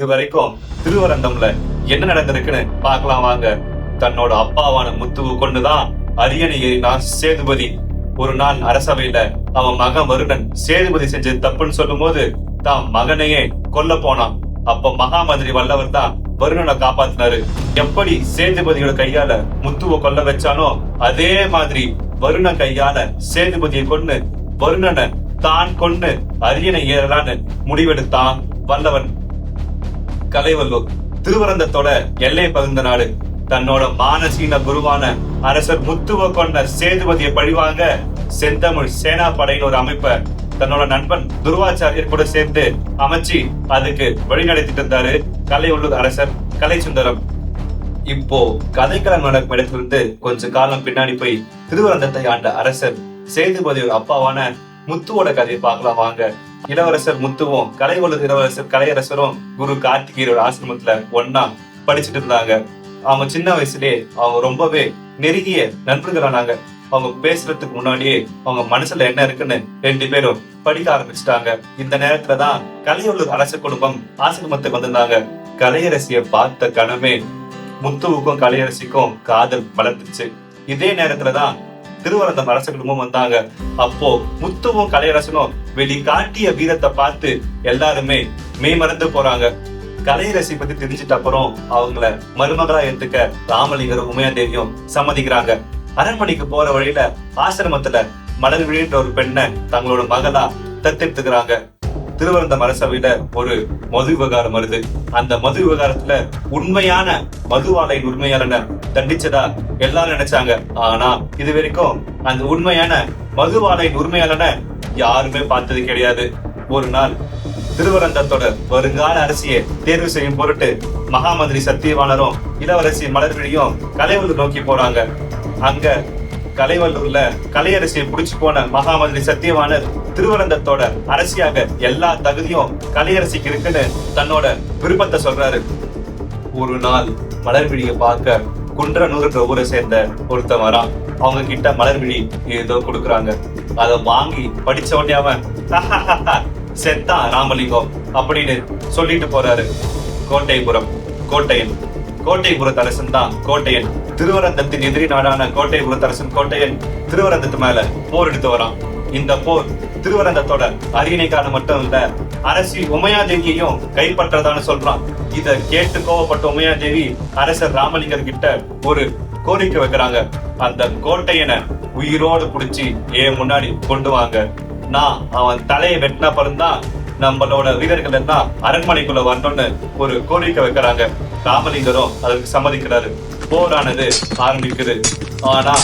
இது வரைக்கும் திருவரந்தம்ல என்ன நடந்திருக்குன்னு பார்க்கலாம் வாங்க. தன்னோட அப்பாவான முத்துவு கொண்டுதான் அரியணை ஏறினான் சேதுபதி. ஒரு நாள் அரசவையில அவன் மகன் வருணன் சேதுபதி செஞ்சது தப்புன்னு சொல்லும் போது தான் மகனையே கொல்ல போனான். அப்ப மகாமந்திரி வல்லவர் தான் வருணனை காப்பாத்தினாரு. எப்படி சேதுபதியோட கையால முத்துவ கொல்ல வச்சானோ அதே மாதிரி வருண கையால சேதுபதியை கொன்னு வருணனை தான் கொன்னு அரியணை ஏறலான்னு முடிவெடுத்தான் வல்லவன். கலைவல்லூர் திருவரந்தத்தோட எல்லை பகிர்ந்த நாடு. தன்னோட மானசீன குருவான அரசர் முத்துவ கொண்ட சேதுபதியை பழிவாங்க செந்தமிழ் சேனா படையின் ஒரு அமைப்பை தன்னோட நண்பன் துருவாச்சாரியர் கூட சேர்ந்து அமைச்சு அதுக்கு வழிநடத்திட்டு இருந்தாரு கலைவல்லூர் அரசர் கலைசுந்தரம் இப்போ கதைக்களம் நடக்கும் இடத்திலிருந்து கொஞ்ச காலம் பின்னாடி போய் திருவரந்தத்தை ஆண்ட அரசர் சேதுபதியோட அப்பாவான முத்துவோட கதையை பார்க்கலாம் வாங்க. இளவரசர் முத்துவும் கலைவல்லூர் இளவரசர் கலையரசரும் குரு கார்த்திகேயரோட ஆசிரமத்துல ஒன்னா படிச்சுட்டு இருந்தாங்க. அவங்க சின்ன வயசுலயே அவங்க ரொம்பவே நெருங்கிய நண்பர்களானாங்க அவங்க பேசுறதுக்கு முன்னாடியே அவங்க மனசுல என்ன இருக்குன்னு ரெண்டு பேரும் படிக்க ஆரம்பிச்சிட்டாங்க. இந்த நேரத்துலதான் கலையுள்ளூர் அரச குடும்பம் ஆசிரமத்துக்கு வந்திருந்தாங்க. கலையரசிய பார்த்த கணமே முத்துவுக்கும் கலையரசிக்கும் காதல் வளர்த்துச்சு. இதே நேரத்துலதான் திருவரந்தம் அரச குடும்பம் வந்தாங்க. அப்போ முத்துவும் கலையரசனும் வெளி காட்டிய வீரத்தை பார்த்து எல்லாருமே மெய்மறந்து போறாங்க. கலையரசி பத்தி தெரிஞ்சிட்ட அப்புறம் அவங்கள மருமகளா எடுத்துக்க ராமலிங்கரும் உமையாதேவியும் சம்மதிக்கிறாங்க. அரண்மனைக்கு போற வழியில ஆசிரமத்துல மலர் விழின்ற ஒரு பெண்ணை தங்களோட மகளா தத்தெடுத்துக்கிறாங்க. திருவரந்தம் அரசவையில ஒரு மது விவகாரம் வருது. அந்த மது விவகாரத்துல உண்மையான மதுவாலையின் உண்மையாளனை தண்டிச்சதா? எல்லாரும் நினைச்சாங்க. ஆனா இது வரைக்கும் அந்த உண்மையான மதுவாலையின் உண்மையாளனை யாருமே பார்த்தது கிடையாது. ஒரு நாள் திருவரந்தத்தோட வருங்கால அரசியை தேர்வு செய்யும் பொருட்டு மகாமந்திரி சத்தியவானரும் இளவரசி மலர்விழியும் கலைவல்லூர் நோக்கி போறாங்க. அங்க கலைவல்லூர்ல கலையரசியை புடிச்சு போன மகாமந்திரி சத்தியவாணர் திருவரந்தத்தோட அரசியாக எல்லா தகுதியும் கலையரசிக்கு இருக்குன்னு தன்னோட விருப்பத்தை சொல்றாரு. ஒரு நாள் மலர்விழியை பார்க்க குன்றனூர்ன்ற ஊரை சேர்ந்த ஒருத்தன் வரான். அவங்க கிட்ட மலர்விழி ஏதோ கொடுக்குறாங்க. அத வாங்கி படிச்ச உடனே அவன் செத்தான் ராமலிங்கம் அப்படின்னு சொல்லிட்டு போறாரு. கோட்டைபுரம் கோட்டையன் கோட்டைபுரத்து அரசன் தான் கோட்டையன். திருவரந்தத்தின் எதிரி நாடான கோட்டைபுரத்து அரசன் கோட்டையன் திருவரந்தத்து மேல போர் எடுத்து வரான். இந்த போர் திருவரந்தத்தோட அரியணைக்கான மட்டும் இல்ல அரசி உமையாதேவியையும் கைப்பற்றதான்னு சொல்றான். இத கேட்டு கோவப்பட்ட உமையாதேவி அரசர் ராமலிங்கர் கிட்ட ஒரு கோரிக்கை வைக்கிறாங்க. அந்த கோட்டையனை உயிரோடு புடிச்சு ஏன் முன்னாடி கொண்டு வாங்க. நான் அவன் தலையை வெட்டின பிறந்தான் நம்மளோட வீரர்கள் எல்லாம் அரண்மனைக்குள்ள வரணும்னு ஒரு கோரிக்கை வைக்கிறாங்க. ராமலிங்கரும் அதுக்கு சம்மதிக்கிறாரு. போரானது ஆரம்பிக்குது. ஆனா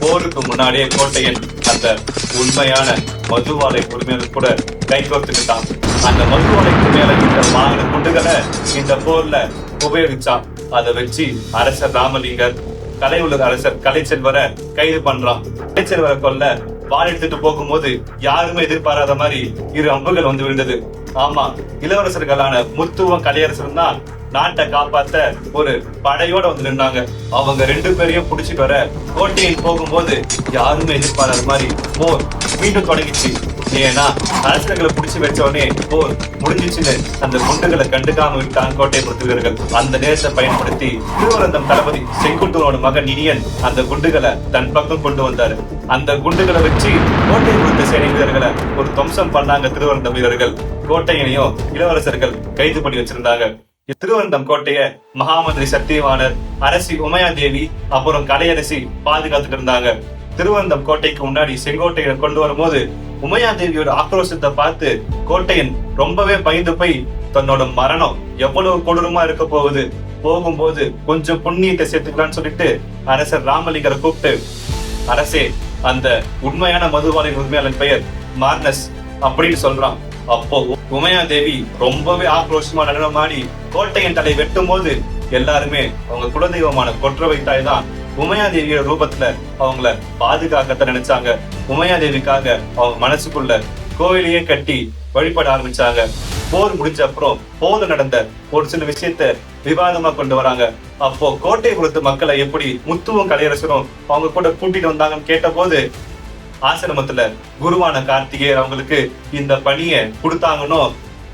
போருக்கு முன்னாடியே கோட்டையன் அந்த உண்மையான மதுவாலை உரிமையாளர் கூட கைகோர்த்துக்கிட்டான் அந்த மதுவாலை உரிமையாளர் இந்த வாங்கின குண்டுகளை இந்த போர்ல உபயோகிச்சான். அதை வச்சு அரசர் ராமலிங்கர் கலை கலையுள்ள அரசர் கலைச்செல்வரை கைது பண்றான். கலைச்செல்வரை கொல்ல வாள் எடுத்துட்டு போகும்போது யாருமே எதிர்பாராத மாதிரி இரு அம்புகள் வந்து விழுந்தது. ஆமா இளவரசர்களான முத்துவம் கலையரசர் தான் நாட்டை காப்பாத்த ஒரு படையோட வந்து நின்னாங்க. அவங்க ரெண்டு பேரையும் பிடிச்சி வர கோட்டையில் போகும்போது யாருமே எதிர்பாராத மாதிரி போர் மீண்டும் தொடங்கிச்சு. ஏன்னா அரசர்களை பிடிச்சி வச்சோடனே போர் முடிஞ்சிச்சுன்னு அந்த குண்டுகளை கண்டுக்காம விட்டான் கோட்டை பொறுத்தவர்கள். அந்த நேரத்தை பயன்படுத்தி திருவரந்தம் தளபதி செங்குட்டுவனோட மகன் இனியன் அந்த குண்டுகளை தன் பக்கம் கொண்டு வந்தாரு. அந்த குண்டுகளை வச்சு கோட்டை பொறுத்த சேனை வீரர்களை ஒரு துவம்சம் பண்ணாங்க திருவரந்தம் வீரர்கள். கோட்டையனையும் இளவரசர்கள் கைது பண்ணி வச்சிருந்தாங்க. திருவரந்தம் கோட்டைய மகாமந்திரி சத்தியவாணர் அரசி உமையாதேவி அப்புறம் கலையரசி பாதுகாத்துட்டு இருந்தாங்க. திருவனந்தம் கோட்டைக்கு முன்னாடி செங்கோட்டையை கொண்டு வரும்போது உமையாதேவியோட ஆக்ரோஷத்தை பார்த்து கோட்டையன் ரொம்பவே பயந்து போய் தன்னோட மரணம் எவ்வளவு கொடூரமா இருக்க போகுது போகும்போது கொஞ்சம் புண்ணியத்தை சேர்த்துக்கலாம்னு சொல்லிட்டு அரசர் ராமலிங்கரை கூப்பிட்டு அரசே அந்த உண்மையான மதுபாலின் உண்மையாளன் பெயர் மார்னஸ் அப்படின்னு சொல்றான். அப்போ உமையா தேவி ரொம்பவே ஆக்ரோஷமா நடனமாடி கோட்டையின் தலை வெட்டும் போது எல்லாருமே அவங்க குலதெய்வமான கொற்றவை தாய் தான் உமையா தேவியோட ரூபத்துல அவங்கள பாதுகாக்கத்த நினைச்சாங்க. உமையா தேவிக்காக அவங்க மனசுக்குள்ள கோயிலையே கட்டி வழிபட ஆரம்பிச்சாங்க. போர் முடிஞ்ச அப்புறம் போர் நடந்த ஒரு சில விஷயத்த விவாதமா கொண்டு வராங்க. அப்போ கோட்டை குலத்து மக்களை எப்படி முத்துவும் கலையரசரும் அவங்க கூட கூட்டிட்டு வந்தாங்கன்னு கேட்டபோது ஆசிரமத்துல குருவான கார்த்திகேயர் அவங்களுக்கு இந்த பணியை கொடுத்தாங்கன்னு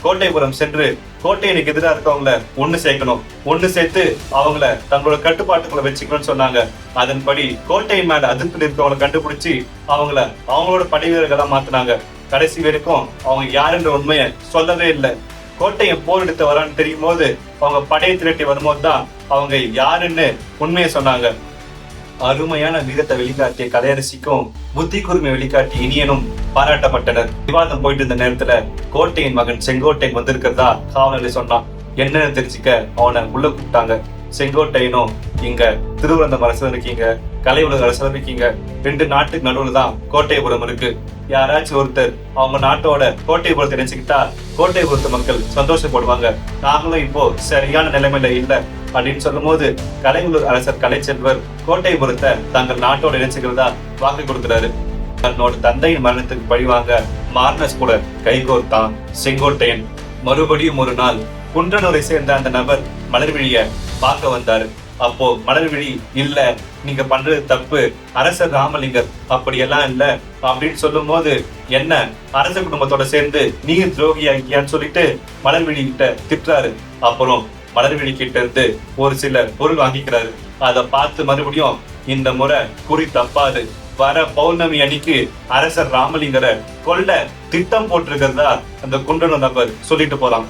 கோட்டைபுரம் சென்று கோட்டையனுக்கு எதிராக இருக்கவங்கள ஒண்ணு சேர்க்கணும். ஒண்ணு சேர்த்து அவங்கள தங்களோட கட்டுப்பாட்டுக்குள்ள வச்சுக்கணும்னு சொன்னாங்க. அதன்படி கோட்டை மேல அதிர்ப்பில் இருக்கவங்களை கண்டுபிடிச்சு அவங்கள அவங்களோட படை வீரர்களா மாத்தினாங்க. கடைசி வரைக்கும் அவங்க யாருன்ற உண்மையை சொல்லவே இல்லை. கோட்டையை போர் எடுத்து வரான்னு தெரியும் போது அவங்க படையை திரட்டி வரும்போது தான் அவங்க யாருன்னு உண்மையை சொன்னாங்க. அருமையான வீரத்தை வெளிக்காட்டிய கலையரசிக்கும் புத்தி கூர்மை வெளிக்காட்டி இனியனும் பாராட்டப்பட்டனர். விவாதம் போயிட்டு இருந்த நேரத்துல கோட்டையின் மகன் செங்கோட்டை வந்திருக்கிறதா காவலரை சொன்னான் என்னன்னு தெரிஞ்சுக்க அவனை உள்ள கூப்பிட்டாங்க. செங்கோட்டையனும் இங்க திருவரந்தம் அரசர் இருக்கீங்க கலை உலக அரசர் இருக்கீங்க. ரெண்டு நாட்டுக்கு நடுவுல தான் கோட்டையபுரம் இருக்கு. யாராச்சும் ஒருத்தர் அவங்க நாட்டோட கோட்டையபுரத்தை நினைச்சுக்கிட்டா கோட்டையபுரத்து மக்கள் சந்தோஷப்படுவாங்க. நாங்களும் இப்போ சரியான நிலைமையில இல்ல. அப்படின்னு சொல்லும்போது கலைஞர் அரசர் கலைச்செல்வர் கோட்டையபுரத்தை தங்கள் நாட்டோட இணைச்சுக்கிறதா வாக்கு கொடுக்கிறாரு. தன்னோட தந்தையின் மரணத்துக்கு பழிவாங்க மார்னஸ் கூட கைகோர்த்தான் செங்கோட்டையன். மறுபடியும் ஒரு நாள் குன்றனூரை சேர்ந்த அந்த நபர் மலர்விழிய பார்க்க வந்தாரு. அப்போ மலர்விழி இல்ல நீங்க பண்றது தப்பு. அரசர் ராமலிங்கர் அப்படியெல்லாம் இல்ல. அப்படின்னு சொல்லும் போது என்ன அரச குடும்பத்தோட சேர்ந்து நீ துரோகி ஆகியான்னு சொல்லிட்டு மலர்விழி கிட்ட திட்டுறாரு. அப்புறம் மலர்விழி கிட்ட இருந்து ஒரு சில பொருள் வாங்கிக்கிறாரு. அதை பார்த்து மறுபடியும் இந்த முறை குறி தப்பாது. வர பௌர்ணமி அன்னைக்கு அரசர் ராமலிங்கரை கொல்ல திட்டம் போட்டிருக்கிறதா அந்த குண்டனூர் நபர் சொல்லிட்டு போறான்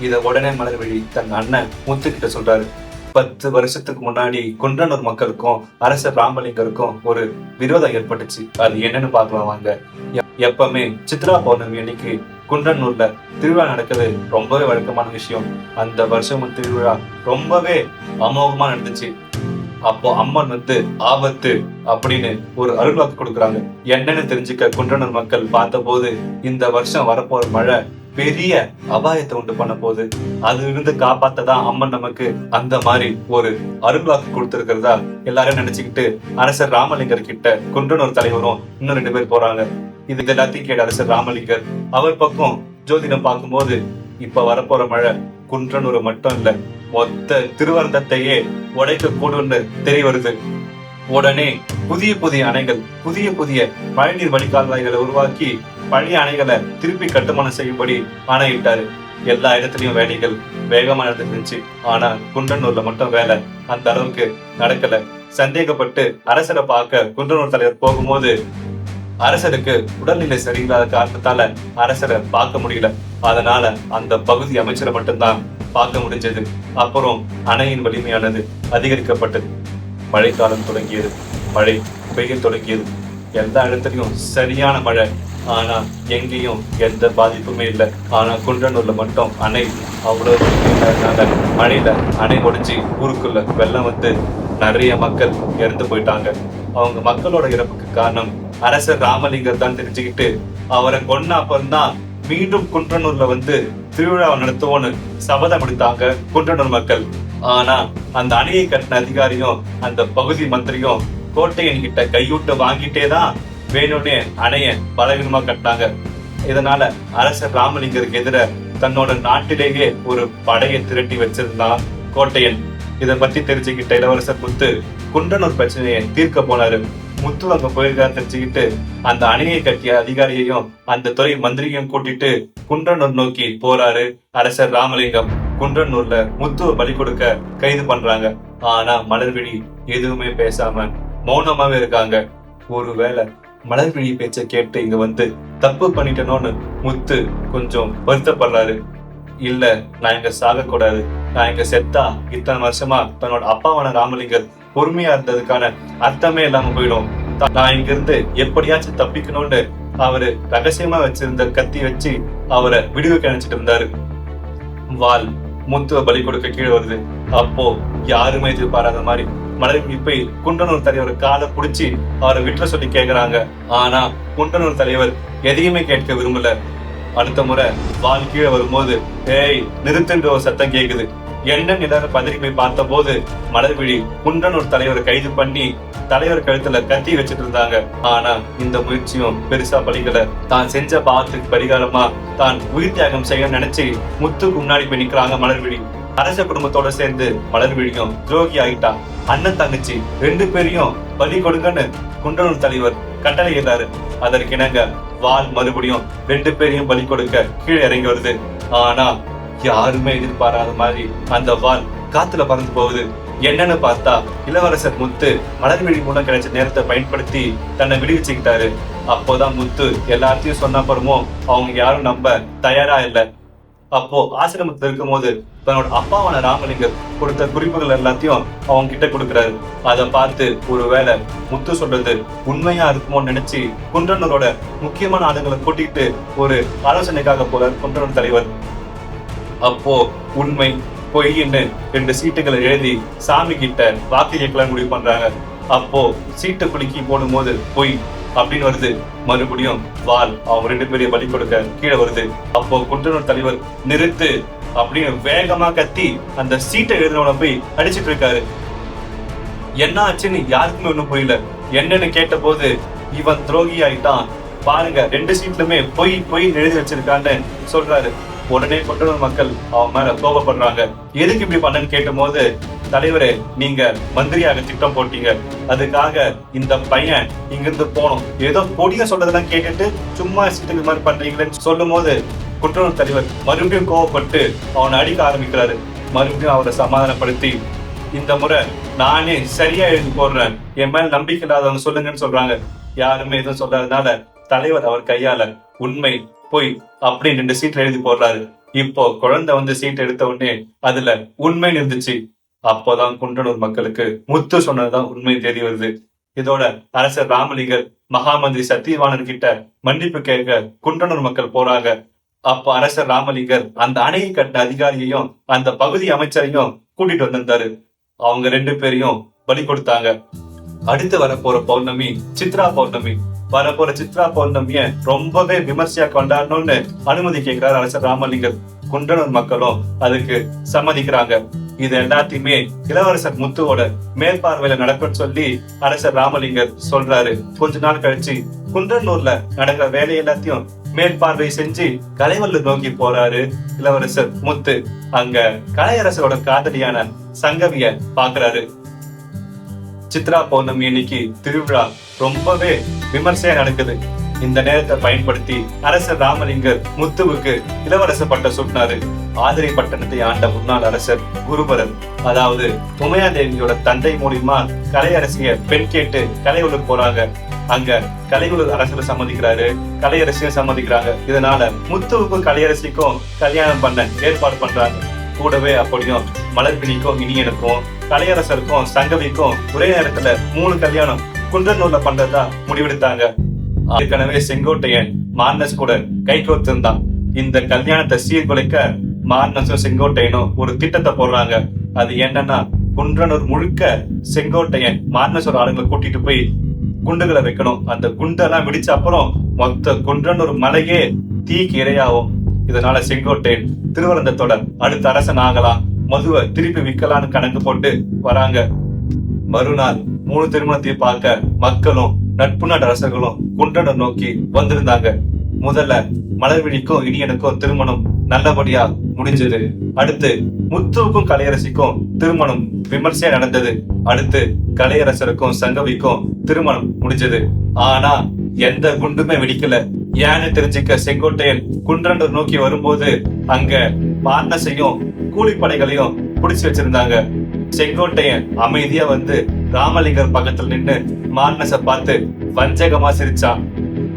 இத உடனே மலர்விழி தன் அண்ணன் முத்துக்கிட்ட சொல்றாரு. பத்து வருஷத்துக்கு முன்னாடி குன்றனூர் மக்களுக்கும் அரசர் ராமலிங்கருக்கும் ஒரு விரோதம் ஏற்பட்டுச்சு. அது என்னன்னு பார்க்கலாம் வாங்க. எப்- எப்பவுமே சித்ரா பௌர்ணமி அன்னைக்கு குன்றனூர்ல திருவிழா நடக்குது. ரொம்பவே வழக்கமான விஷயம். அந்த வருஷமும் திருவிழா ரொம்பவே அமோகமா நடந்துச்சு. அப்போ அம்மன் வந்து ஆபத்து அப்படின்னு ஒரு அருள்வாக்கு கொடுக்குறாங்க. என்னன்னு தெரிஞ்சுக்க குன்றனூர் மக்கள் பார்த்தபோது இந்த வருஷம் வரப்போற மழை பெரிய அபாயத்தை உண்டு பண்ண போகுது. அதுல இருந்து காப்பாத்ததான் அம்மன் நமக்கு அந்த மாதிரி ஒரு அருள்வாக்கு கொடுத்திருக்கிறதா எல்லாரும் நினைச்சுக்கிட்டு அரசர் ராமலிங்கர் கிட்ட குன்றனூர் தலைவரும் இன்னும் ரெண்டு பேர் போறாங்க. இது எல்லாத்தையும் கேட்ட அரசர் ராமலிங்கர் அவர் பக்கம் ஜோதிடம் பார்க்கும்போது இப்ப வரப்போற மழை குன்றனூர் மட்டும் இல்ல மொத்த திருவரந்தத்தையே உடைக்க கூடும்னு தெரிய வருது. உடனே புதிய புதிய அணைகள் புதிய புதிய மழைநீர் வடிகால்வாய்களை உருவாக்கி பழைய அணைகளை திருப்பி கட்டுமானம் செய்யும்படி ஆணையிட்டாரு. எல்லா இடத்துலயும் வேலைகள் வேகமா நடந்துருந்துச்சு இருந்துச்சு. ஆனா குண்டனூர்ல மட்டும் வேலை அந்த அளவுக்கு நடக்கல. சந்தேகப்பட்டு அரசரை பார்க்க குன்றனூர் தலைவர் போகும்போது அரசருக்கு உடல்நிலை சரியில்லாத காரணத்தால அரசரை பார்க்க முடியல. அதனால அந்த பகுதி அமைச்சரை மட்டும்தான் பார்க்க முடிஞ்சது. அப்புறம் அணையின் வலிமையானது அதிகரிக்கப்பட்டது. மழைக்காலம் தொடங்கியது. மழை பெய்ய தொடங்கியது. எல்லா இடத்துலயும் சரியான மழை ஆனா எங்கேயும் எந்த பாதிப்புமே இல்லை. ஆனா குன்றனூரில் மட்டும் அணை அவ்வளவு இல்லாதனால மழையில அணை உடைஞ்சி ஊருக்குள்ள வெள்ளம் வந்து நிறைய மக்கள் இறந்து போயிட்டாங்க. அவங்க மக்களோட இறப்புக்கு காரணம் அரசர் ராமலிங்கர் தான் தெரிஞ்சுக்கிட்டு அவரை கொன்ன அப்புறம்தான் மீண்டும் குன்றனூர்ல வந்து திருவிழாவை நடத்துவோன்னு சபதம் எடுத்தாங்க குன்றனூர் மக்கள். ஆனா அந்த அணையை கட்டின அதிகாரியும் அந்த பகுதி மந்திரியும் கோட்டையன் கிட்ட கையூட்டு வாங்கிட்டே தான் வேணும்னே அணைய பலவீனமா கட்டினாங்க. இதனால அரசர் ராமலிங்கருக்கு எதிர தன்னோட நாட்டிலேயே ஒரு படையை திரட்டி வச்சிருந்தான் கோட்டையன். இதை பத்தி தெரிஞ்சுக்கிட்ட இளவரசர் முத்து குன்றனூர் பிரச்சனையை தீர்க்க போனாரு. முத்து அங்க போயிருக்காரு தெரிஞ்சுக்கிட்டு அந்த அணையை கட்டிய அதிகாரியையும் அந்த துறை மந்திரியும் கூட்டிட்டு குன்றனூர் நோக்கி போறாரு அரசர் ராமலிங்கம். குன்றனூர்ல முத்துவ பலி கொடுக்க கைது பண்றாங்க. ஆனா மலர்விழி எதுவுமே பேசாம மௌனமாவே இருக்காங்க. ஒருவேளை மலர்விழி பேச்ச கேட்டு இங்க வந்து தப்பு பண்ணிட்டனோன்னு முத்து கொஞ்சம் வருத்தப்படுறாரு. இல்ல நான் இங்க சாக கூடாது நான் இங்க செத்தா இத்தனை வருஷமா தன்னோட அப்பாவான ராமலிங்கர் பொறுமையா இருந்ததுக்கான அர்த்தமே இல்லாம போயிடும். நான் இங்க இருந்து எப்படியாச்சும் தப்பிக்கணும்னு அவரு ரகசியமா வச்சிருந்த கத்தி வச்சு அவரை விடுவிக்க நினைச்சிட்டு இருந்தாரு. வால் முத்துவ பலி கொடுக்க கீழே வருது. அப்போ யாருமே எதிர்பாராத மாதிரி மலரின் இப்பை குண்டனூர் தலைவர் காலை புடிச்சு அவரை விட்டுற சொல்லி கேக்குறாங்க. ஆனா குண்டனூர் தலைவர் எதையுமே கேட்க விரும்பல. அடுத்த முறை வால் கீழே வரும்போது ஏய் நிறுத்துன்ற ஒரு சத்தம் கேக்குது. என்ன எல்லாரும் பதறி போய் பார்த்த போது மலர்விழி குண்டனூர் தலைவரை கைது பண்ணி தலைவர் கழுத்துல கத்தி வச்சிட்டு இருந்தாங்க. ஆனா இந்த முயற்சியும் பெருசா பலிக்கல. தான் செஞ்ச பாவத்துக்கு பரிகாரமா தான் உயிர் தியாகம் செய்ய நினைச்சு முத்துக்கு முன்னாடி போய் நிக்கிறாங்க மலர்விழி அரச குடும்பத்தோட சேர்ந்து மலர்விழியும் துரோகி ஆகிட்டா அண்ணன் தங்கச்சி ரெண்டு பேரையும் பலி கொடுங்கன்னு குண்டலூர் தலைவர் கட்டளையிடுறாரு. அதற்கிணங்க வால் மறுபடியும் ரெண்டு பேரையும் பலி கொடுக்க கீழே இறங்கி வருது. ஆனா யாருமே எதிர்பாராத மாதிரி அந்த வால் காத்துல பறந்து போகுது. என்னன்னு பார்த்தா இளவரசர் முத்து மலர்விழி மூலம் கிடைச்ச நேரத்தை பயன்படுத்தி தன்னை விடுவிச்சுக்கிட்டாரு. அப்போதான் முத்து எல்லாத்தையும் சொன்ன அப்புறமும் அவங்க யாரும் நம்ப தயாரா இல்ல. அப்போ ஆசிரமத்துல இருக்கும்போது தன்னோட அப்பாவான ராமலிங்கம் கொடுத்த குறிப்புகள் எல்லாத்தையும் அவங்க கிட்ட கொடுக்குறாரு. அதை பார்த்து ஒருவேளை முத்து சொல்றது உண்மையா இருக்குமோன்னு நினைச்சு குன்றனரோட முக்கியமான ஆளுங்களை கூட்டிட்டு ஒரு ஆலோசனைக்காக போறார் குன்றனர் தலைவர். அப்போ உண்மை பொய்ன்னு ரெண்டு சீட்டுகளை எழுதி சாமி கிட்ட வாக்கு கேட்கலாம் முடிவு பண்றாங்க. அப்போ சீட்டு குலுக்கி போடும்போது பொய் அப்படின்னு வருது. மறுபடியும் வால் அவங்க ரெண்டு பேரையும் பலி கொடுக்க கீழே வருது. அப்போ குன்றனூர் தலைவர் நிறுத்து அப்படின்னு வேகமா கத்தி அந்த சீட்டை எழுதினவன போய் அடிச்சிட்டு இருக்காரு. என்ன ஆச்சுன்னு யாருக்குமே ஒண்ணும் புரியல. என்னன்னு கேட்ட போது இவன் துரோகி ஆயிட்டான். பாருங்க ரெண்டு சீட்லுமே பொய் பொய் எழுதி வச்சிருக்கான்னு சொல்றாரு. உடனே கொண்டனூர் மக்கள் அவன் மேல கோபப்படுறாங்க. எதுக்கு இப்படி பண்ணன்னு போது தலைவரே நீங்க மந்திரியாக திட்டம் போட்டீங்க. அதுக்காக இந்த பையன் இங்கிருந்து போனோம் ஏதோ கொடிய சொல்றதெல்லாம் கேட்டுட்டு சும்மா சீட்டுக்கு மாதிரி பண்றீங்களேன்னு சொல்லும் போது குற்றநூர் தலைவர் மறுபடியும் கோவப்பட்டு அவனை அடிக்க ஆரம்பிக்கிறாரு. மறுபடியும் அவரை சமாதானப்படுத்தி இந்த முறை நானே சரியா எழுதி போடுறேன். என் மேல நம்பிக்கை இல்லாதவங்க சொல்லுங்கன்னு சொல்றாங்க. யாருமே எதுவும் சொல்லாதனால தலைவர் அவர் கையால உண்மை போய் அப்படின்னு ரெண்டு சீட் எழுதி போடுறாரு. இப்போ குழந்தை வந்து சீட் எடுத்த உடனே அதுல உண்மை இருந்துச்சு அப்போதான் குன்றனூர் மக்களுக்கு முத்து சொன்னதுதான் உண்மை தெரிய வருது. இதோட அரசர் ராமலிங்கர் மகாமந்திரி சத்தியவாணன் கிட்ட மன்னிப்பு கேட்க குன்றனூர் மக்கள் போறாங்க. அப்ப அரசர் ராமலிங்கர் அந்த அணையை கட்ட அதிகாரியையும் அந்த பகுதி அமைச்சரையும் கூட்டிட்டு வந்திருந்தாரு. அவங்க ரெண்டு பேரையும் பலி கொடுத்தாங்க. அடுத்து வரப்போற பௌர்ணமி சித்ரா பௌர்ணமி. வரப்போற சித்ரா பௌர்ணமிய ரொம்பவே விமர்சையா கொண்டாடணும்னு அனுமதி கேட்கிறார் அரசர் ராமலிங்கர். குன்றனூர் மக்களும் அதுக்கு சம்மதிக்கிறாங்க. இது எல்லாத்தையுமே இளவரசர் முத்துவோட மேற்பார்வையில நடக்கும்னு சொல்லி அரசர் ராமலிங்கர் சொல்றாரு. கொஞ்ச நாள் கழிச்சு குன்றனூர்ல நடக்கிற வேலை எல்லாத்தையும் மேற்பார்வை செஞ்சு கலைவல்லூர் நோக்கி போறாரு இளவரசர் முத்து. அங்க கலையரசரோட காதலியான சங்கவிய பாக்குறாரு. சித்ரா பௌர்ணமி இன்னைக்கு திருவிழா ரொம்பவே விமர்சையா நடக்குது. இந்த நேரத்தை பயன்படுத்தி அரசர் ராமலிங்கர் முத்துவுக்கு இளவரச பட்டம் சூட்டினாரு ஆதிரை பட்டணத்தை ஆண்ட முன்னாள் அரசர் குருபரன். அதாவது உமையாதேவியோட தந்தை மூலியமா கலையரசிய பெண் கேட்டு கலையுலர் போறாங்க. அங்க கலையுலர் அரசர் சம்மதிக்கிறாரு கலையரசியும் சம்மதிக்கிறாங்க. இதனால முத்துவுக்கும் கலையரசிக்கும் கல்யாணம் பண்ண ஏற்பாடு பண்றாங்க. கூடவே அப்படியும் மலர்பிணிக்கும் இனியனுக்கும் கலையரசருக்கும் சங்கவிக்கும் ஒரே நேரத்துல மூணு கல்யாணம் குன்றனூர்ல பண்றதா முடிவெடுத்தாங்க. ஏற்கனவே செங்கோட்டையன் மார்னஸ் கூட கை கோர்த்திருந்தான் இந்த கல்யாணத்தை சீர்குலைக்க மார்னஸும் செங்கோட்டையனும் ஒரு திட்டத்தை போடுறாங்க. அது என்னன்னா குன்றனூர் முழுக்க செங்கோட்டையன் மார்னஸோட ஆளுங்களை கூட்டிட்டு போய் குண்டுகளை வைக்கணும். அந்த குண்டெல்லாம் வெடிச்ச அப்புறம் மொத்த குன்றனூர் மலையே தீக்கு இரையாகும். இதனால செங்கோட்டையன் திருவரந்தத்தோட அடுத்த அரசன் ஆகலாம். மதுவை திருப்பி விற்கலான்னு கணக்கு போட்டு வராங்க. மறுநாள் மூணு திருமணத்தையும் பார்க்க மக்களும் நட்பு நாட்டு அரசர்களும் குன்றனை நோக்கி வந்திருந்தாங்க. முதல்ல மலர்விழிக்கும் இனியனுக்கும் திருமணம் நல்லபடியா முடிஞ்சது. அடுத்து முத்துவுக்கும் கலையரசிக்கும் திருமணம் விமர்சையா நடந்தது. அடுத்து கலையரசருக்கும் சங்கவிக்கும் திருமணம் முடிஞ்சது. ஆனா எந்த குண்டுமே வெடிக்கல. ஏன்னு தெரிஞ்சுக்க செங்கோட்டையன் குன்றண்டர் நோக்கி வரும்போது அங்க மார்னஸையும் கூலிப்படைகளையும் புடிச்சு வச்சிருந்தாங்க. செங்கோட்டையன் அமைதியா வந்து ராமலிங்கர் பக்கத்துல நின்னு மார்னஸ பார்த்து வஞ்சகமா சிரிச்சான்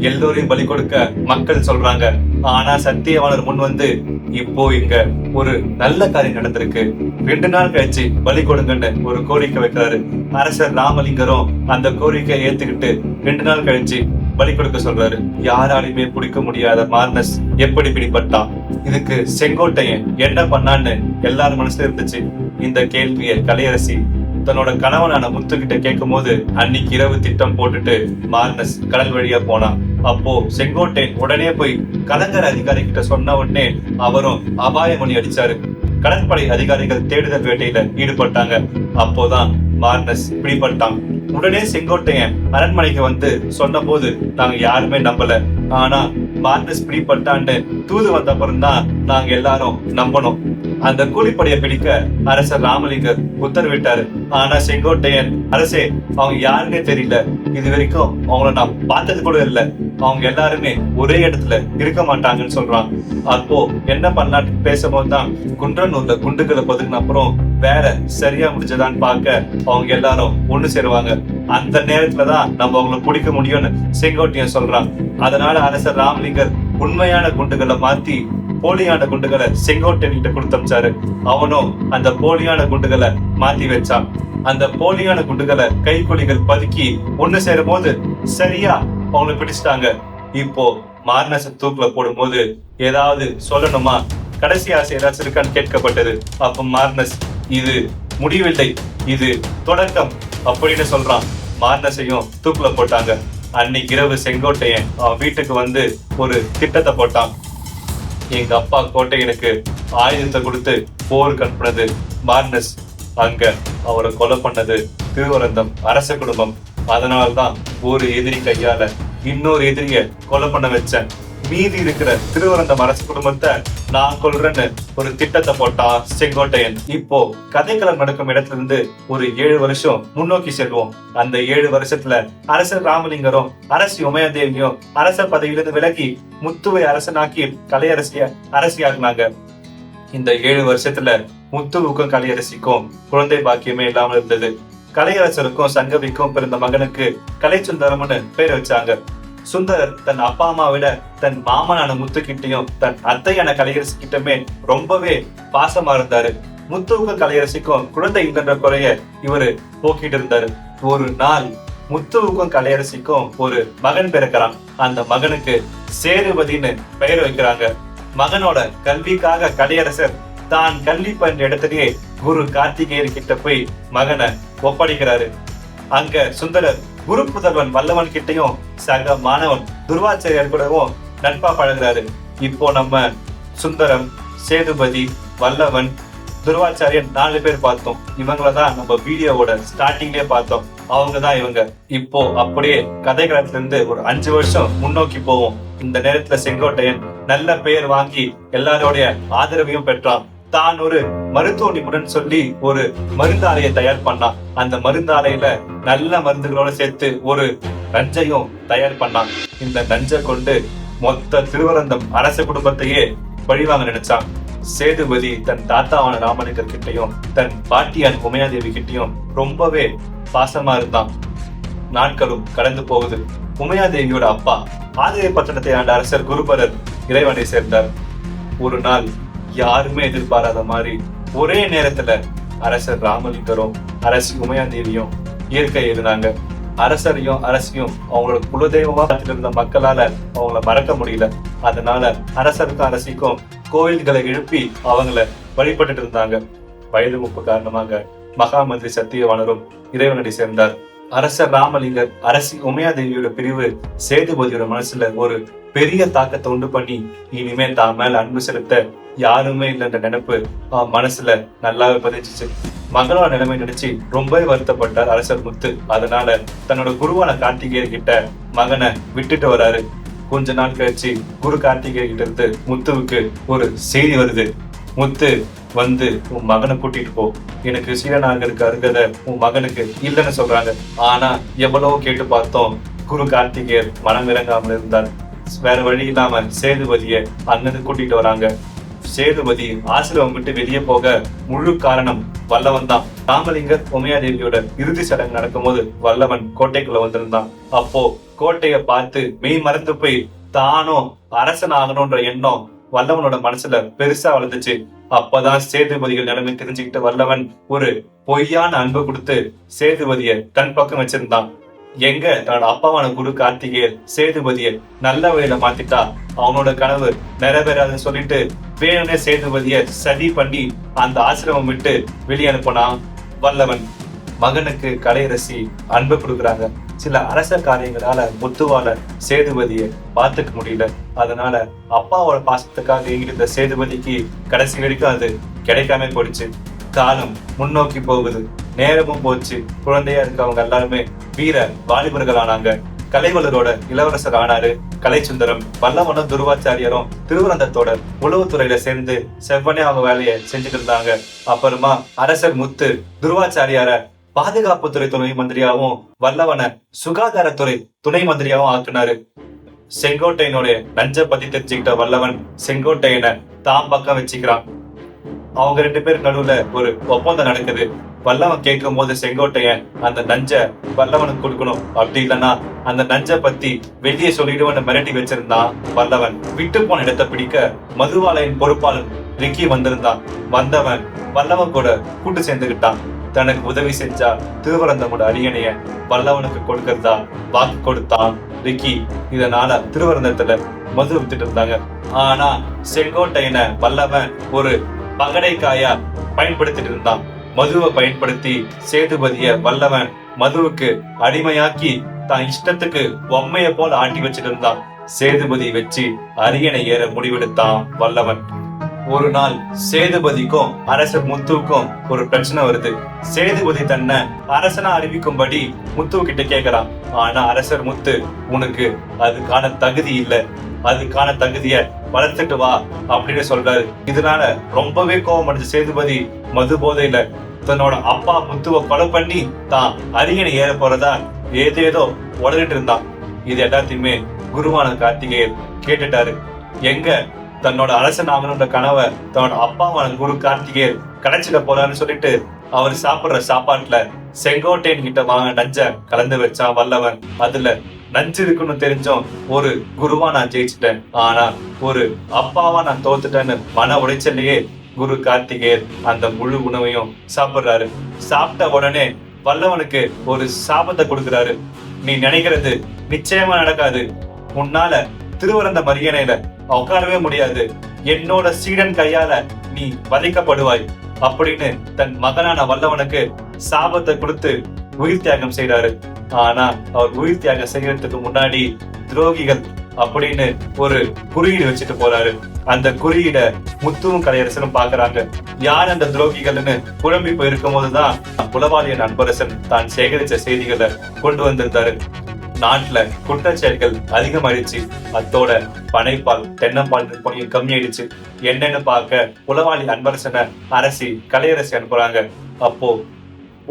எல்லோரையும் பலி கொடுக்க மக்கள் சொல்றாங்க. ஆனா சத்தியவாளர் முன் வந்து இப்போ இங்க ஒரு நல்ல காரியம் நடந்திருக்கு. ரெண்டு நாள் கழிச்சு பலி கொடுங்கன்னு ஒரு கோரிக்கை வைக்கிறாரு. அரசர் ராமலிங்கரும் அந்த கோரிக்கையை ஏத்துக்கிட்டு ரெண்டு நாள் கழிச்சு பலி கொடுக்க சொல்றாரு. யாராலையுமே பிடிக்க முடியாத மார்னஸ் எப்படி பிடிபட்டான் இதுக்கு செங்கோட்டையன் என்ன பண்ணான்னு எல்லாரும் மனசுல இருந்துச்சு. இந்த கேள்வியை கலையரசி தன்னோட கணவனான முத்து கிட்ட கேட்கும் போது அன்னைக்கு இரவு திட்டம் போட்டுட்டு மார்னஸ் கடல் வழியா போனான். அப்போ செங்கோட்டை உடனே போய் கலங்கர அதிகாரி கிட்ட சொன்ன உடனே அவரும் அபாயமணி அடிச்சாரு. கடற்படை அதிகாரிகள் தேடுதல் வேட்டையில ஈடுபட்டாங்க. அப்போதான் மார்னஸ் பிடிபட்டான். உடனே செங்கோட்டையன் அரண்மனைக்கு வந்து சொன்ன போது நாங்க யாருமே நம்பல. ஆனா மார்னஸ் பிடிபட்டான்னு தூது வந்த அப்புறம் தான் நாங்க எல்லாரும் நம்பணும். அந்த கூலிப்படையை பிடிக்க அரசர் ராமலிங்கர் உத்தரவிட்டாரு. ஆனா செங்கோட்டையன் அரசே அவங்க யாருன்னே தெரியல. இது வரைக்கும் அவங்கள நான் பார்த்தது கூட இல்ல. அவங்க எல்லாருமே ஒரே இடத்துல இருக்க மாட்டாங்கன்னு சொல்றான் அப்போ என்ன பண்ணலான்னு பேசும்போது தான் குன்றனூர்ல குண்டுகளை பதுக்கின அப்புறம் வேலை சரியா முடிஞ்சதான்னு பார்க்க அவங்க எல்லாரும் ஒண்ணு சேருவாங்க. அந்த நேரத்துலதான் நம்ம அவங்களை பிடிக்க முடியும்னு செங்கோட்டையன் சொல்றான். அதனால அரசர் ராமலிங்கர் உண்மையான குண்டுகளை மாத்தி போலியான குண்டுகளை செங்கோட்டையன் கிட்ட கொடுத்தமிச்சாரு அவனும் அந்த போலியான குண்டுகளை மாத்தி வச்சான். அந்த போலியான குண்டுகளை கைக்குலிகள் பதுக்கி ஒண்ணு சேரும் போது சரியா அவங்களை பிடிச்சிட்டாங்க. இப்போ மாரணச தூக்குல போடும்போது ஏதாவது சொல்லணுமா? கடைசி ஆசை ஏதாச்சும் இருக்கான்னு கேட்கப்பட்டது. அப்ப மார்னஸ் இது முடிவில்லை இது தொடக்கம் அப்படின்னு சொல்றான். மார்னஸையும் தூக்குல போட்டாங்க. அன்னைக்கு இரவு செங்கோட்டையன் அவன் வீட்டுக்கு வந்து ஒரு திட்டத்தை போட்டான். எங்க அப்பா கோட்டையனுக்கு ஆயுதத்தை கொடுத்து போருக்கு அனுப்புனது மார்னஸ் அங்க அவரை கொலை பண்ணது திருவரந்தம் அரச குடும்பம். அதனால்தான் ஒரு எதிரி கையால இன்னொரு எதிரிய கொலை பண்ண வச்சேன். மீதி இருக்கிற திருவரந்தம் அரசு குடும்பத்தை நான் கொல்றேன்னு ஒரு திட்டத்தை போட்டா செங்கோட்டையன். இப்போ கதைக்களம் நடக்கும் இடத்துல இருந்து ஒரு ஏழு வருஷம் முன்னோக்கி செல்வோம். அந்த ஏழு வருஷத்துல அரசர் ராமலிங்கரும் அரசி உமயதேவியும் அரசர் பதவியிலிருந்து விலகி முத்துவை அரசனாக்கி கலையரசிய அரசியாக்குனாங்க. இந்த ஏழு வருஷத்துல முத்துவுக்கும் கலையரசிக்கும் குழந்தை பாக்கியமே இல்லாமல் இருந்தது. கலையரசருக்கும் சங்கவிக்கும் பிறந்த மகனுக்கு கலைச்சுந்தரம்னு பேர் வச்சாங்க. சுந்தரர் தன் அப்பா அம்மா விட தன் மாமனான முத்துக்கிட்டையும் தன் அத்தையான கலையரசி கிட்டமே ரொம்பவே பாசமா இருந்தாரு. முத்துவுக்கும் கலையரசிக்கும் குழந்தை இல்லைன்ற குறைய இவரு போக்கிட்டு இருந்தாரு. ஒரு நாள் முத்துவுக்கும் கலையரசிக்கும் ஒரு மகன் பிறக்கிறான். அந்த மகனுக்கு சேருவதின்னு பெயர் வைக்கிறாங்க. மகனோட கல்விக்காக கலையரசர் தான் கல்வி பயின்ற இடத்துலயே குரு கார்த்திகேயர் கிட்ட போய் மகனை ஒப்படைக்கிறாரு. அங்க சுந்தரர் குரு புதல்வன் வல்லவன் கிட்டையும் சக மாணவன் துர்வாச்சாரியர் கூடவும் நட்பா பழகுறாரு. இப்போ நம்ம சுந்தரம் சேதுபதி வல்லவன் துருவாச்சாரியன் நாலு பேர் பார்த்தோம். இவங்கள தான் நம்ம வீடியோவோட ஸ்டார்டிங்லயே பார்த்தோம். அவங்க தான் இவங்க. இப்போ அப்படியே கதைகளத்துல இருந்து ஒரு அஞ்சு வருஷம் முன்னோக்கி போவோம். இந்த நேரத்துல செங்கோட்டையன் நல்ல பெயர் வாங்கி எல்லாரோடைய ஆதரவையும் பெற்றான். தான் ஒரு மருத்துவ நிபுணன் சொல்லி ஒரு மருந்தாலையை தயார் பண்ணான். அந்த மருந்தாலையில நல்ல மருந்துகளோட சேர்த்து ஒரு நஞ்சையும் தயார் பண்ணான். இந்த நஞ்சை கொண்டு மொத்த திருவரந்தம் அரச குடும்பத்தையே பழிவாங்க நினைச்சான். சேதுபதி தன் தாத்தாவான ராமலிங்கர் கிட்டையும் தன் பாட்டியான் உமையாதேவி கிட்டையும் ரொம்பவே பாசமா இருந்தான். நாட்களும் கடந்து போகுது. உமையாதேவியோட அப்பா ஆதிரை பட்டணத்தை ஆண்ட அரசர் குருபரர் இறைவனை சேர்ந்தார். ஒரு நாள் யாருமே எதிர்பாராத மாதிரி ஒரே நேரத்துல அரசர் ராமலிங்கரும் அரசி உமையாதேவியும் இயற்கை எழுதினாங்க அரசரையும் அரசியும் அவங்களோட குலதெய்வமா இருந்த மக்களால அவங்கள மறக்க முடியல. அதனால அரசருக்கும் அரசிக்கும் கோயில்களை எழுப்பி அவங்கள வழிபட்டுட்டு இருந்தாங்க. வயது முப்பு காரணமாக மகாமந்திரி சத்தியவானரும் இறைவனடி சேர்ந்தார். அரசர் ராமலிங்கர் அரசி உமையாதேவியோட பிரிவு சேதுபதியோட மனசுல ஒரு பெரிய தாக்கத்தை உண்டு பண்ணி இனிமே தான் மேல அன்பு செலுத்த யாருமே இல்லைன்ற நினைப்பு அவன் மனசுல நல்லாவே பதிஞ்சிச்சு. மகளோட நிலைமை நினைச்சு ரொம்ப வருத்தப்பட்டார் அரசர் முத்து. அதனால தன்னோட குருவான கார்த்திகேயர் கிட்ட மகனை விட்டுட்டு வராரு. கொஞ்ச நாள் கழிச்சு குரு கார்த்திகேயர் கிட்ட இருந்து முத்துவுக்கு ஒரு செய்தி வருது. முத்து வந்து உன் மகனை கூட்டிட்டு போ. எனக்கு சீரநாகருக்கு அருகதை உன் மகனுக்கு இல்லைன்னு சொல்றாங்க. ஆனா எவ்வளவோ கேட்டு பார்த்தோம். குரு கார்த்திகேயர் மனம் இறங்காமல் இருந்தார். வேற வழி இல்லாம சேதுபதிய அண்ணனுக்கு கூட்டிட்டு வராங்க. சேதுபதி ஆசிரமம் விட்டு வெளியே போக முழு காரணம் வல்லவன் தான். ராமலிங்கர் உமையாதேவியோட இறுதி சடங்கு நடக்கும்போது வல்லவன் கோட்டைக்குள்ள வந்திருந்தான். அப்போ கோட்டையை பார்த்து மெய் மறந்து போய் தானும் அரசன் ஆகணும்ன்ற எண்ணம் வல்லவனோட மனசுல பெருசா வளர்ந்துச்சு. அப்பதான் சேதுபதிகள் நிலைமை தெரிஞ்சுக்கிட்ட வல்லவன் ஒரு பொய்யான அன்பு கொடுத்து சேதுபதிய தன் பக்கம் வச்சிருந்தான். எங்க தன்னோட அப்பாவான குரு கார்த்திகேயர் சேதுபதிய நல்ல வழியில மாத்திட்டா அவனோட கனவு நிறைவேறாதுன்னு சொல்லிட்டு வேணும்னே சேதுபதிய சதி பண்ணி அந்த ஆசிரமம் விட்டு வெளியே அனுப்புனான் வல்லவன். மகனுக்கு கலையரசி அன்பு கொடுக்குறாங்க. சில அரச காரியங்களால முத்துவால சேதுபதியை பார்த்துக்க முடியல. அதனால அப்பாவோட பாசத்துக்காக இருந்த சேதுபதிக்கு கடைசி வரைக்கும் அது கிடைக்காம போயிடுச்சு. காலம் முன்னோக்கி போகுது. நேரமும் போச்சு. குழந்தையா இருக்கவங்க எல்லாருமே வீர வாலிபர்கள் ஆனாங்க. கலைவலரோட இளவரசர் ஆனாரு. கலைச்சுந்தரம் வல்லவனும் துருவாச்சாரியரும் திருவனந்தத்தோட உளவுத்துறையில சேர்ந்து செவ்வனே அவங்க வேலையை செஞ்சுட்டு இருந்தாங்க. அப்புறமா அரசர் முத்து துருவாச்சாரியார பாதுகாப்புத்துறை துணை மந்திரியாவும் வல்லவன சுகாதாரத்துறை துணை மந்திரியாவும் ஆக்குனாரு. செங்கோட்டையனுடைய நஞ்ச பத்தி தெரிஞ்சுக்கிட்ட வல்லவன் செங்கோட்டையனை தாம் பக்கம் வச்சுக்கிறான். அவங்க ரெண்டு பேரும் நடுவுல ஒரு ஒப்பந்தம் நடக்குது. வல்லவன் கேட்கும் போது செங்கோட்டையன் அந்த நஞ்ச வல்லவனுக்கு கொடுக்கணும். அப்படி இல்லைன்னா அந்த நஞ்ச பத்தி வெளியே சொல்லிடுவன்னு மிரட்டி வச்சிருந்தான் வல்லவன். விட்டு போன இடத்தை பிடிக்க மதுவாலையின் பொறுப்பாளர் ரிக்கி வந்திருந்தான். வந்தவன் வல்லவன் கூட கூட்டு சேர்ந்துகிட்டான். தனக்கு உதவி செஞ்சா திருவரந்தமோட அரியணைய வல்லவனுக்கு கொடுக்கறதா வாக்கு கொடுத்தான். ரிக்கி இதனால திருவரந்தத்துல மது வித்துட்டு இருந்தாங்க. ஆனா செங்கோட்டையனை வல்லவன் ஒரு பகடைக்காயா பயன்படுத்திட்டு இருந்தான். மதுவை பயன்படுத்தி சேதுபதிய வல்லவன் மதுவுக்கு அடிமையாக்கி தான் இஷ்டத்துக்கு பொம்மைய போல ஆட்டி வச்சிட்டு இருந்தான். சேதுபதி வச்சு அரியணை ஏற முடிவெடுத்தான் வல்லவன். ஒரு நாள் சேதுபதிக்கும் அரசர் முத்துவுக்கும் ஒரு பிரச்சனை வருது. சேதுபதி தன்னை அரசனா அறிவிக்கும்படி முத்து கிட்ட கேக்குறான். ஆனா அரசர் முத்து உனக்கு அதுக்கான தகுதி இல்ல. அதுக்கான தகுதிய வளர்த்துட்டு வா அப்படின்னு சொல்றாரு. இதனால ரொம்பவே கோபம் அடைஞ்ச சேதுபதி மது போதையில தன்னோட அப்பா முத்துவை கொலை பண்ணி தான் அரியணை ஏற போறதா ஏதேதோ உடலிட்டு இருந்தான். இது எல்லாத்தையுமே குருவான கார்த்திகேயர் கேட்டுட்டாரு. எங்க தன்னோட அரசன் ஆகணுன்ற கனவை தன்னோட அப்பாவான குரு கார்த்திகேயர் கடைச்சிட போறான்னு சொல்லிட்டு அவர் சாப்பிடுற சாப்பாட்டுல செங்கோட்டையன் கிட்ட வாங்க நஞ்ச கலந்து வச்சான் வல்லவன். அதுல நஞ்சு இருக்குன்னு தெரிஞ்சும் ஒரு குருவா நான் ஜெயிச்சிட்டேன். ஆனா ஒரு அப்பாவா நான் தோத்துட்டேன்னு மன உடைச்சலையே குரு கார்த்திகேயர் அந்த முழு உணவையும் சாப்பிடுறாரு. சாப்பிட்ட உடனே வல்லவனுக்கு ஒரு சாபத்தை கொடுக்குறாரு. நீ நினைக்கிறது நிச்சயமா நடக்காது. உன்னால திருவரந்த மரியணையில உட்காரவே முடியாது. என்னோட சீடன் கையால நீ வதைக்கப்படுவாய். அப்படின்னு தன் மகனான வல்லவனுக்கு சாபத்தை கொடுத்து உயிர் தியாகம் செய்யறாரு ஆனா அவர் உயிர் தியாகம் செய்யறதுக்கு முன்னாடி துரோகிகள் அப்படின்னு ஒரு குறியீடு வச்சுட்டு போறாரு. அந்த குறியீட முத்துவும் கலையரசனும் பாக்குறாங்க. யார் அந்த துரோகிகள்னு குழம்பி போயிருக்கும் போதுதான் புலவாளியன் நண்பரசன் தான் சேகரிச்ச செய்திகளை கொண்டு வந்திருந்தாரு. நாட்டுல குற்றச்செயல்கள் அதிகமாயிடுச்சு. அத்தோட பனைப்பால் தென்னம்பால் விற்பனையும் கம்மியாயிடுச்சு. என்னன்னு பார்க்க உளவாளி அன்பரசனை அரசி கலையரசி அனுப்புறாங்க. அப்போ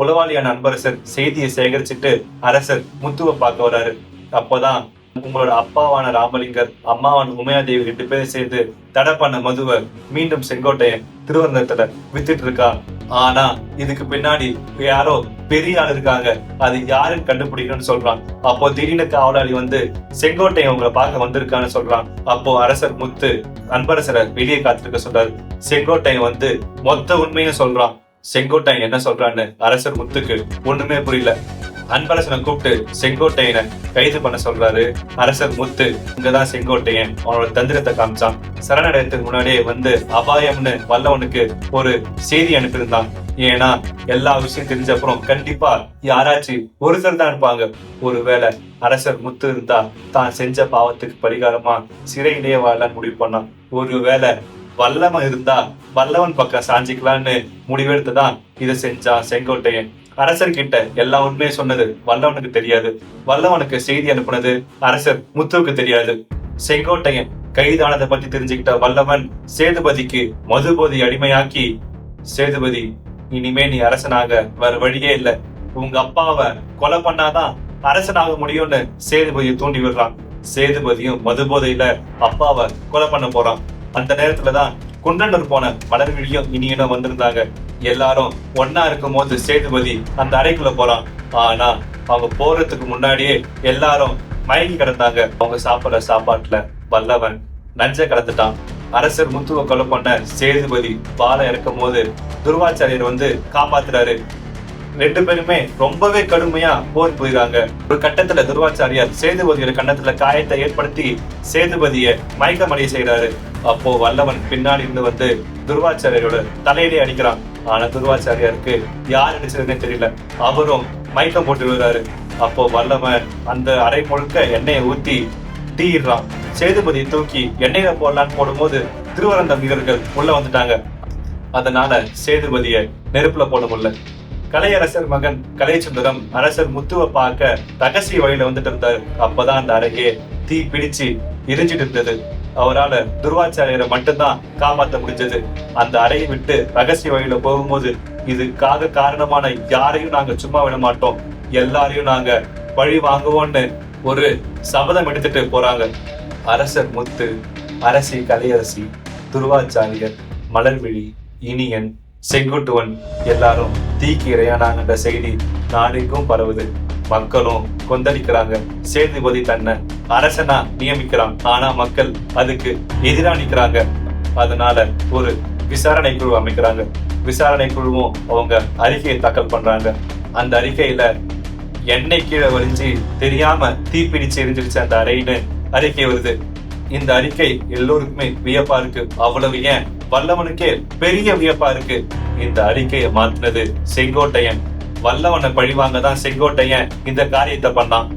உளவாளியான அன்பரசர் செய்தியை சேகரிச்சுட்டு அரசர் முத்துவை பார்க்க வராரு அப்போதான் உங்களோட அப்பாவான ராமலிங்கர் அம்மாவான உமையாதேவி ரெண்டு பேரும் சேர்ந்து தடை பண்ண மதுவை மீண்டும் செங்கோட்டையன் திருவனந்தத்துல வித்துட்டு இருக்கா. ஆனா இதுக்கு பின்னாடி யாரோ பெரிய ஆள் இருக்காங்க. அது யாருன்னு கண்டுபிடிக்கணும்னு சொல்றான். அப்போ திடீர்னு காவலாளி வந்து செங்கோட்டை உங்களை பார்க்க வந்திருக்கான்னு சொல்றான். அப்போ அரசர் முத்து அன்பரசரை வெளியே காத்திருக்க சொல்றாரு செங்கோட்டையை வந்து மொத்த உண்மையும் சொல்றான். செங்கோட்டையன் என்ன சொல்றான்னு அரசர் முத்துக்கு ஒண்ணுமே புரியல. அன்பரசனை கூப்பிட்டு செங்கோட்டையனை கைது பண்ண சொல்றாரு. அரசர் முத்து இங்கதான் செங்கோட்டையன். அவனோட தந்திரத்தை காமிச்சான். சரணடையத்துக்கு முன்னாடியே வந்து அபாயம்னு வல்லவனுக்கு ஒரு செய்தி அனுப்பியிருந்தான். ஏன்னா எல்லா விஷயம் தெரிஞ்ச அப்புறம் கண்டிப்பா யாராச்சும் ஒருத்தர் தான் இருப்பாங்க. ஒருவேளை அரசர் முத்து இருந்தா தான் செஞ்ச பாவத்துக்கு பரிகாரமா சிறையிலேயே வாழலாம்னு முடிவு பண்ணான். ஒருவேளை வல்லவன் இருந்தா வல்லவன் பக்கம் சாஞ்சிக்கலான்னு முடிவெடுத்துதான் இதை செஞ்சான் செங்கோட்டையன். அரசர்கிட்ட எல்லா உண்மையும் சொன்னது வல்லவனுக்கு தெரியாது. வல்லவனுக்கு செய்தி அனுப்புனது அரசர் முத்துவுக்கு தெரியாது. செங்கோட்டையன் கைதானதை பத்தி தெரிஞ்சுக்கிட்ட வல்லவன் சேதுபதிக்கு மதுபோதி அடிமையாக்கி சேதுபதி இனிமே நீ அரசனாக வேற வழியே இல்ல. உங்க அப்பாவை கொலை பண்ணாதான் அரசனாக முடியும்னு சேதுபதியை தூண்டி விடுறான். சேதுபதியும் மதுபோதையில அப்பாவை கொலை பண்ண போறான். அந்த நேரத்துலதான் குன்றண்டர் போன மலர்விழியும் இனியனும் வந்திருந்தாங்க எல்லாரும் ஒன்னா இருக்கும் போது சேதுபதி அந்த அறைக்குள்ள போறான். ஆனா அவங்க போறதுக்கு முன்னாடியே எல்லாரும் மயங்கி கிடந்தாங்க. அவங்க சாப்பிடுற சாப்பாட்டுல வல்லவன் நஞ்ச கலந்துட்டான். அரசர் முத்துவ கொலை பண்ண சேதுபதி பாலம் இறக்கும் போது துருவாச்சாரியர் வந்து காப்பாத்துறாரு. ரெண்டு பேருமே ரொம்பவே கடுமையா போர் புரியுறாங்க ஒரு கட்டத்துல துருவாச்சாரியார் சேதுபதியோட கண்ணத்துல காயத்தை ஏற்படுத்தி சேதுபதிய மயக்கமடைய செய்யறாரு அப்போ வல்லவன் பின்னாடி இருந்து வந்து துருவாச்சாரியரோட தலையிலே அடிக்கிறான். ஆனா துருவாச்சாரியாருக்கு யார் அடிச்சதுன்னே தெரியல. அவரும் மயக்கம் போட்டு விடுறாரு அப்போ வல்லவன் அந்த அரை முழுக்க எண்ணெயை ஊத்தி தீயிடுறான். சேதுபதியை தூக்கி எண்ணெயில போடலான்னு போடும்போது திருவரந்த வீரர்கள் உள்ள வந்துட்டாங்க. அதனால சேதுபதிய நெருப்புல போட முடியல. கலையரசர் மகன் கலைச்சுந்தரம் அரசர் முத்துவை பார்க்க ரகசிய வழியில வந்துட்டு இருந்தாரு. அப்பதான் அந்த அறையே தீ பிடிச்சு எரிஞ்சிட்டு இருந்தது. அவரால துர்வாச்சாரியரை மட்டும்தான் காப்பாத்த முடிஞ்சது. அந்த அறையை விட்டு ரகசிய வழியில போகும்போது இதுக்காக காரணமான யாரையும் நாங்க சும்மா விட மாட்டோம். எல்லாரையும் நாங்க பழி வாங்குவோம்னு ஒரு சபதம் எடுத்துட்டு போறாங்க. அரசர் முத்து அரசி கலையரசி துருவாச்சாரியர் மலர்விழி இனியன் செங்குட்டுவன் எல்லாரும் தீக்கு இரையானாங்கன்ற செய்தி நாடெங்கும் பரவுது. மக்களும் கொந்தளிக்கிறாங்க. சேதுபதி தன்னை அரசனா நியமிக்கிறான். ஆனா மக்கள் அதுக்கு எதிராக நிற்கிறாங்க அதனால ஒரு விசாரணை குழு அமைக்கிறாங்க. விசாரணை குழுவும் அவங்க அறிக்கையை தாக்கல் பண்றாங்க. அந்த அறிக்கையில எண்ணெய் கீழே வலிஞ்சு தெரியாம தீப்பிடிச்சு எரிஞ்சிருச்சு அந்த அறைன்னு அறிக்கை வருது. இந்த அறிக்கை எல்லோருக்குமே வியப்பா இருக்கு. அவ்வளவு ஏன்? வல்லவனுக்கே பெரிய வியப்பா இருக்கு. இந்த அறிக்கையை மாத்தினது செங்கோட்டையன். வல்லவனை பழிவாங்க தான் செங்கோட்டையன் இந்த காரியத்தை பண்ணான்.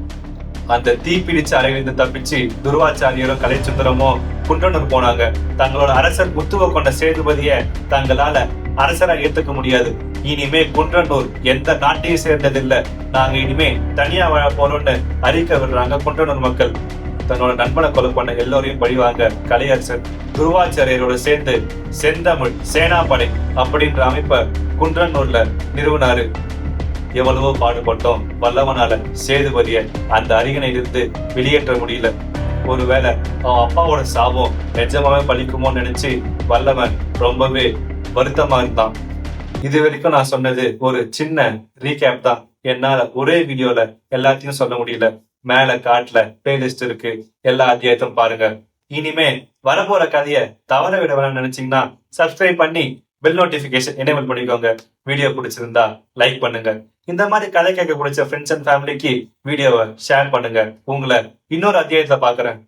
அந்த தீப்பிடிச்ச அறையிலிருந்து தப்பிச்சு துருவாச்சாரியரும் கலைச்சுந்தரமும் குன்றனூர் போனாங்க. தங்களோட அரசர் முத்துவ கொண்ட சேதுபதிய தங்களால அரசரா ஏத்துக்க முடியாது. இனிமே குன்றனூர் எந்த நாட்டையும் சேர்ந்ததில்ல. நாங்க இனிமே தனியா வாழ போறோம்னு அறிக்கை விடுறாங்க குன்றனூர் மக்கள். தன்னோட நண்பனை கொலை பண்ண எல்லோரையும் பழிவாங்க கலையரசர் துருவாச்சாரியரோட சேர்ந்து செந்தமிழ் சேனாபடை அப்படின்ற அமைப்பை குன்றனூர்ல நிறுவனாரு. எவ்வளவோ பாடுபட்டோம். வல்லவனால சேதுபதிய அந்த அருகனையிலிருந்து வெளியேற்ற முடியல. ஒருவேளை அவன் அப்பாவோட சாபம் நிஜமாவே பழிக்குமோன்னு நினைச்சு வல்லவன் ரொம்பவே வருத்தமா இருந்தான். இது வரைக்கும் நான் சொன்னது ஒரு சின்ன ரீகேப் தான். என்னால ஒரே வீடியோல எல்லாத்தையும் சொல்ல முடியல. மேல காட்டுல பிளேலிஸ்ட் இருக்கு. எல்லா அத்தியாயத்தையும் பாருங்க. இனிமே வரப்போற கதையை தவற விட வேணாம்னு நினைச்சீங்கன்னா சப்ஸ்கிரைப் பண்ணி பெல் நோட்டிபிகேஷன் எனேபிள் பண்ணிக்கோங்க. வீடியோ பிடிச்சிருந்தா லைக் பண்ணுங்க. இந்த மாதிரி கதை கேட்க பிடிச்ச ஃப்ரெண்ட்ஸ் அண்ட் ஃபேமிலிக்கு வீடியோவை ஷேர் பண்ணுங்க. உங்களை இன்னொரு அத்தியாயத்துல பாக்குறேன்.